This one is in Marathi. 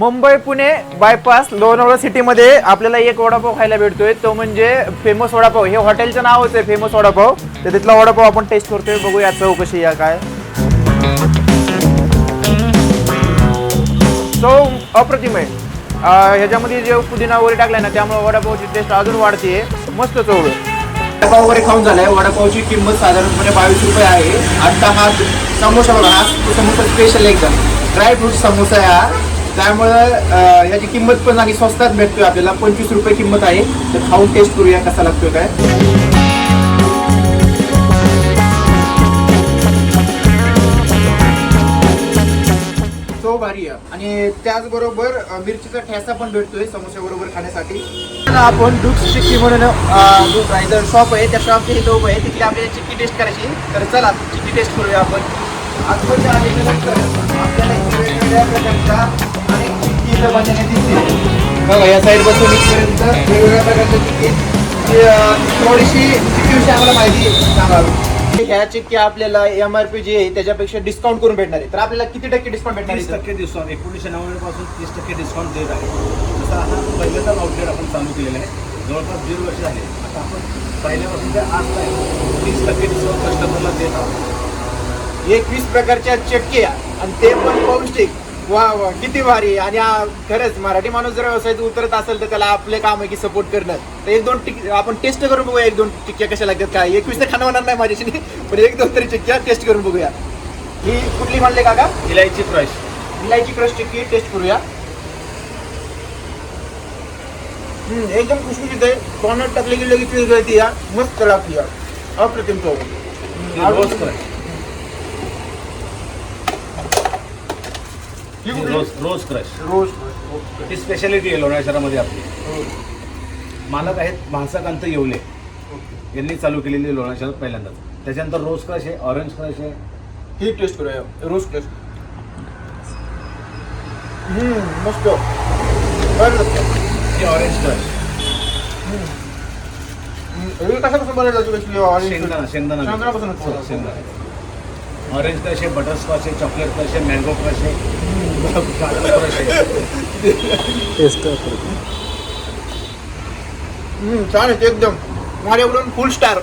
मुंबई पुणे बायपास लोणावळा सिटीमध्ये आपल्याला एक वडापाव खायला भेटतोय. तो म्हणजे फेमस वडापाव. हे हॉटेलचं नावच आहे फेमस वडापाव. तर तिथला वडापाव आपण टेस्ट करतोय. बघूया चौकशी या काय. चव अप्रतिम आहे. ह्याच्यामध्ये जे पुदिना वगैरे टाकलाय ना त्यामुळे वडापावची टेस्ट अजून वाढते मस्त चव आहे. वडापाव वगैरे खाऊन झालाय. वडापावची किंमत साधारणपणे बावीस रुपये आहे. आता हा समोसा बघा हा समोसा स्पेशल एकदम. ड्रायफ्रूट समोसा आहे हा. त्यामुळं याची किंमत पण आणि स्वस्तात भेटतोय. आपल्याला पंचवीस रुपये किंमत आहे. तर खाऊन टेस्ट करूया कसा लागतोय काय. तो भारी आहे. आणि त्याचबरोबर मिरचीचा ठेसा पण भेटतोय समोसा बरोबर खाण्यासाठी आपण डुक्स चिक्की म्हणून रायदर शॉप आहे त्या शॉपची इथं लोक आहे. तिथे आपल्याला चिक्की टेस्ट करायची. तर चला चिक्की टेस्ट करूया आपण. आजपर्यंत आल्यानंतर आपल्याला वेगवेगळ्या प्रकारच्या इथं बनलेल्या दिसतील बघा या साईड बसून इथपर्यंत वेगवेगळ्या जी, अं, थोडीशी चिक्कीविषयी आम्हाला माहिती सांगावी. ह्या चिक्की आपल्याला एम आर पी जी आहे त्याच्यापेक्षा डिस्काउंट करून भेटणार आहे. तर आपल्याला किती टक्के डिस्काउंट भेटणार आहे टक्के डिस्काउंट एकोणीसशे नव्याण्णवपासून तीस टक्के डिस्काउंट देत आहे. जसं आता पहिल्यांदाच आउटलेट आपण चालू केलेलं आहे. जवळपास दीड वर्ष झाले. आता आपण पहिल्यापासून ते आज काय तीस टक्के डिस्काउंट कस्टमरला देत आहोत. एकवीस प्रकारच्या चटक्या आणि ते पण पौष्टिक. वा वा किती भारी. आणि हा खरंच मराठी माणूस जर व्यवसायात उतरत असेल तर त्याला आपले काम आहे की सपोर्ट करणं. तर एक दोन टिक आपण टेस्ट करून बघूया एक दोन टिक्क्या कशा लागतात काय. एकवीस तर खाणं होणार नाही माझ्याशी पण एक दोन तरी चिक्क्या टेस्ट करून बघूया. ही कुठली म्हणले काका? इलायची क्रश इलायची क्रश टिक्की टेस्ट करूया. हम्म, एकदम खुशखुशीत आहे टोमॅटो टाकले की लगेच विरघळती या मस्त लागते या अप्रतिम चव रोज क्रश ही कुठली? रोज रोज क्रश. रोज ही स्पेशालिटी आहे लोणावळा शहरामध्ये आपली. मालक आहेत भांसाकांत येवले. यांनी चालू केलेली लोणावळा शहरात पहिल्यांदाच. त्याच्यानंतर रोज क्रश आहे ऑरेंज क्रश आहे. ही टेस्ट करूया. रोज टेस्ट हम्म मस्त. बरं लागतं. ही ऑरेंज क्रश. हम्म, हे कशापासून बनवलं जातं basically orange शेंगदाणा शेंगदाणा शेंगदाणापासून हो, शेंगदाणा. ऑरेंज क्रश आहे बटरस्कॉच आहे चॉकलेट क्रश आहे मँगो क्रश आहे. काजू क्रश छान आहे एकदम माझ्याकडून फुल स्टार